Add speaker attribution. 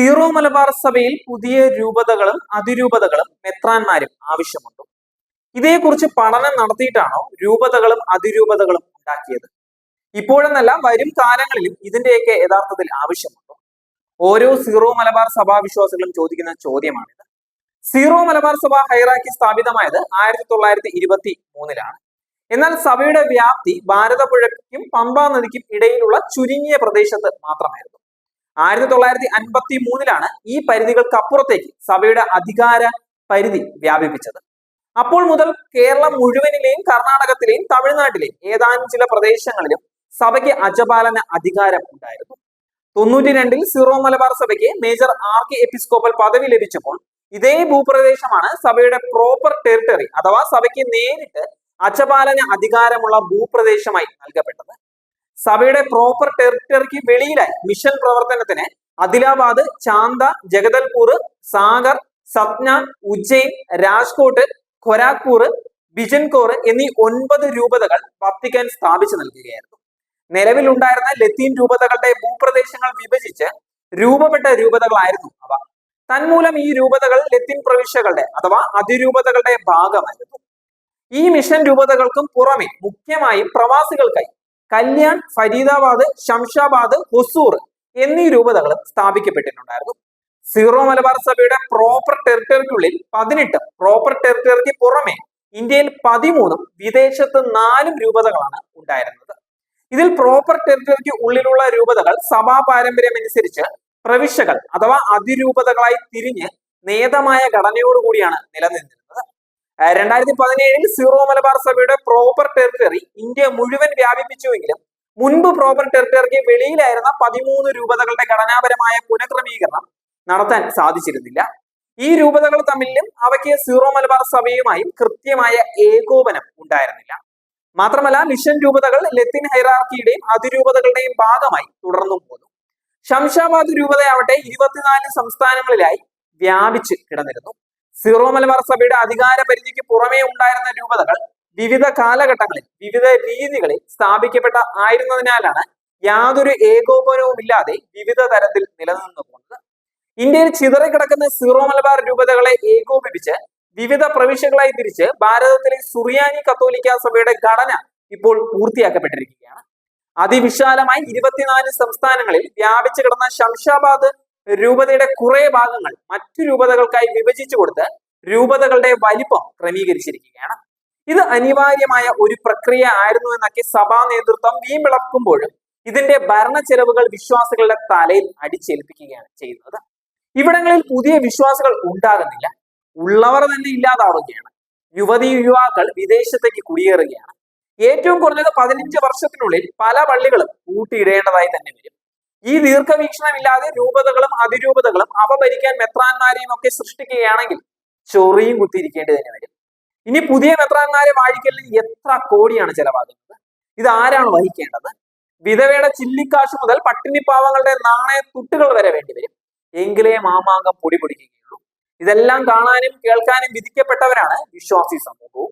Speaker 1: Zero Malabar സഭയിൽ പുതിയ രൂപതകളും അതിരൂപതകളും മെത്രാന്മാരും ആവശ്യമുണ്ടോ. ഇതേക്കുറിച്ച് പഠനം നടത്തിയിട്ടാണോ രൂപതകളും അതിരൂപതകളും ഉണ്ടാക്കിയത്? ഇപ്പോഴെന്നല്ല വരും കാലങ്ങളിലും ഇതിന്റെയൊക്കെ യഥാർത്ഥത്തിൽ ആവശ്യമുണ്ടോ. ഓരോ സീറോ മലബാർ സഭാ വിശ്വാസികളും ചോദിക്കുന്ന ചോദ്യമാണിത്. സീറോ മലബാർ സഭ ഹൈറാക്കി സ്ഥാപിതമായത് ആയിരത്തി തൊള്ളായിരത്തി ഇരുപത്തി മൂന്നിലാണ് എന്നാൽ സഭയുടെ വ്യാപ്തി ഭാരതപ്പുഴയ്ക്കും പമ്പാ നദിക്കും ഇടയിലുള്ള ചുരുങ്ങിയ പ്രദേശത്ത് മാത്രമായിരുന്നു. ആയിരത്തി തൊള്ളായിരത്തി അൻപത്തി മൂന്നിലാണ് ഈ പരിധികൾക്കപ്പുറത്തേക്ക് സഭയുടെ അധികാര പരിധി വ്യാപിപ്പിച്ചത്. അപ്പോൾ മുതൽ കേരളം മുഴുവനിലെയും കർണാടകത്തിലെയും തമിഴ്നാട്ടിലെയും ഏതാനും ചില പ്രദേശങ്ങളിലും സഭയ്ക്ക് അജപാലന അധികാരം ഉണ്ടായിരുന്നു. തൊണ്ണൂറ്റി രണ്ടിൽ സിറോ മലബാർ സഭയ്ക്ക് മേജർ കെ എപ്പിസ്കോപ്പൽ പദവി ലഭിച്ചപ്പോൾ ഇതേ ഭൂപ്രദേശമാണ് സഭയുടെ പ്രോപ്പർ ടെറിട്ടറി അഥവാ സഭയ്ക്ക് നേരിട്ട് അജപാലന അധികാരമുള്ള ഭൂപ്രദേശമായി നൽകപ്പെട്ടത്. സഭയുടെ പ്രോപ്പർ ടെറിട്ടറിക്ക് വെളിയിലായി. മിഷൻ പ്രവർത്തനത്തിന് അദിലാബാദ് ചാന്ത ജഗദൽപൂർ സാഗർ സത്ന ഉജ്ജയിൻ രാജ്കോട്ട് ഖൊരാക്പൂർ ബിജൻകോർ എന്നീ ഒൻപത് രൂപതകൾ വത്തിക്കാൻ സ്ഥാപിച്ചു നൽകുകയായിരുന്നു. നിലവിലുണ്ടായിരുന്ന ലത്തീൻ രൂപതകളുടെ ഭൂപ്രദേശങ്ങൾ വിഭജിച്ച് രൂപപ്പെട്ട രൂപതകളായിരുന്നു അവ. തന്മൂലം ഈ രൂപതകൾ ലത്തീൻ പ്രവിശ്യകളുടെ അഥവാ അതിരൂപതകളുടെ ഭാഗമായിരുന്നു. ഈ മിഷൻ രൂപതകൾക്കും പുറമെ മുഖ്യമായും പ്രവാസികൾക്കായി കല്യാൺ ഫരീദാബാദ് ശംഷാബാദ് ഹൊസൂർ എന്നീ രൂപതകളും സ്ഥാപിക്കപ്പെട്ടിട്ടുണ്ടായിരുന്നു. സീറോ മലബാർ സഭയുടെ പ്രോപ്പർ ടെറിട്ടറിക്കുള്ളിൽ പതിനെട്ട് പ്രോപ്പർ ടെറിട്ടറിക്ക് പുറമെ ഇന്ത്യയിൽ പതിമൂന്നും വിദേശത്ത് നാലും രൂപതകളാണ് ഉണ്ടായിരുന്നത്. ഇതിൽ പ്രോപ്പർ ടെറിട്ടറിക്ക് ഉള്ളിലുള്ള രൂപതകൾ സഭാ പാരമ്പര്യം അനുസരിച്ച് പ്രവിശ്യകൾ അഥവാ അതിരൂപതകളായി തിരിഞ്ഞ് നേതമായ ഘടനയോടുകൂടിയാണ് നിലനിന്നിരുന്നത്. രണ്ടായിരത്തി പതിനേഴിൽ സീറോ മലബാർ സഭയുടെ പ്രോപ്പർ ടെറിട്ടറി ഇന്ത്യ മുഴുവൻ വ്യാപിപ്പിച്ചുവെങ്കിലും മുൻപ് പ്രോപ്പർ ടെറിട്ടറിക്ക് വെളിയിലായിരുന്ന പതിമൂന്ന് രൂപതകളുടെ ഘടനാപരമായ പുനഃക്രമീകരണം നടത്താൻ സാധിച്ചിരുന്നില്ല. ഈ രൂപതകൾ തമ്മിലും അവയ്ക്ക് സീറോ മലബാർ സഭയുമായും കൃത്യമായ ഏകോപനം ഉണ്ടായിരുന്നില്ല. മാത്രമല്ല മിഷൻ രൂപതകൾ ലത്തിൻ ഹൈറാർക്കിയുടെയും അതിരൂപതകളുടെയും ഭാഗമായി തുടർന്നും പോന്നു. ശംഷാബാദ് രൂപതയാവട്ടെ ഇരുപത്തിനാല് സംസ്ഥാനങ്ങളിലായി വ്യാപിച്ച് കിടന്നിരുന്നു. സീറോ മലബാർ സഭയുടെ അധികാര പരിധിക്ക് പുറമേ ഉണ്ടായിരുന്ന രൂപതകൾ വിവിധ കാലഘട്ടങ്ങളിൽ വിവിധ രീതികളിൽ സ്ഥാപിക്കപ്പെട്ട ആയിരുന്നതിനാലാണ് യാതൊരു ഏകോപനവും ഇല്ലാതെ വിവിധ തരത്തിൽ നിലനിന്നു പോകുന്നത്. ഇന്ത്യയിൽ ചിതറിക്കിടക്കുന്ന സീറോ മലബാർ രൂപതകളെ ഏകോപിപ്പിച്ച് വിവിധ പ്രവിശ്യകളായി തിരിച്ച് ഭാരതത്തിലെ സുറിയാനി കത്തോലിക്ക സഭയുടെ ഘടന ഇപ്പോൾ പൂർത്തിയാക്കപ്പെട്ടിരിക്കുകയാണ്. അതിവിശാലമായി ഇരുപത്തിനാല് സംസ്ഥാനങ്ങളിൽ വ്യാപിച്ചു കിടന്ന ശംഷാബാദ് രൂപതയുടെ കുറെ ഭാഗങ്ങൾ മറ്റു രൂപതകൾക്കായി വിഭജിച്ചു കൊടുത്ത് രൂപതകളുടെ വലിപ്പം ക്രമീകരിച്ചിരിക്കുകയാണ്. ഇത് അനിവാര്യമായ ഒരു പ്രക്രിയ ആയിരുന്നു എന്നൊക്കെ സഭാ നേതൃത്വം വീമ്പിളക്കുമ്പോഴും ഇതിന്റെ ഭരണ ചെലവുകൾ വിശ്വാസികളുടെ തലയിൽ അടിച്ചേൽപ്പിക്കുകയാണ് ചെയ്യുന്നത്. ഇവിടങ്ങളിൽ പുതിയ വിശ്വാസികൾ ഉണ്ടാകുന്നില്ല. ഉള്ളവർ തന്നെ ഇല്ലാതാവുകയാണ്. യുവതി യുവാക്കൾ വിദേശത്തേക്ക് കുടിയേറുകയാണ്. ഏറ്റവും കുറഞ്ഞത് പതിനഞ്ച് വർഷത്തിനുള്ളിൽ പല പള്ളികളും കൂട്ടിയിടേണ്ടതായി തന്നെ വരും. ഈ ദീർഘവീക്ഷണമില്ലാതെ രൂപതകളും അതിരൂപതകളും അവ ഭരിക്കാൻ മെത്രാന്മാരെയും ഒക്കെ സൃഷ്ടിക്കുകയാണെങ്കിൽ ചൊറിയും കുത്തിയിരിക്കേണ്ടി തന്നെ വരും. ഇനി പുതിയ മെത്രാന്മാരെ വാഴിക്കലിന് എത്ര കോടിയാണ് ചെലവാകുന്നത്? ഇത് ആരാണ് വഹിക്കേണ്ടത്? വിധവയുടെ ചില്ലിക്കാശ് മുതൽ പട്ടിണിപ്പാവങ്ങളുടെ നാണയ തുട്ടുകൾ വരെ വേണ്ടി വരും. എങ്കിലേ മാമാങ്കം പൊടി പൊടിക്കുകയുള്ളൂ. ഇതെല്ലാം കാണാനും കേൾക്കാനും വിധിക്കപ്പെട്ടവരാണ് വിശ്വാസി സമൂഹവും.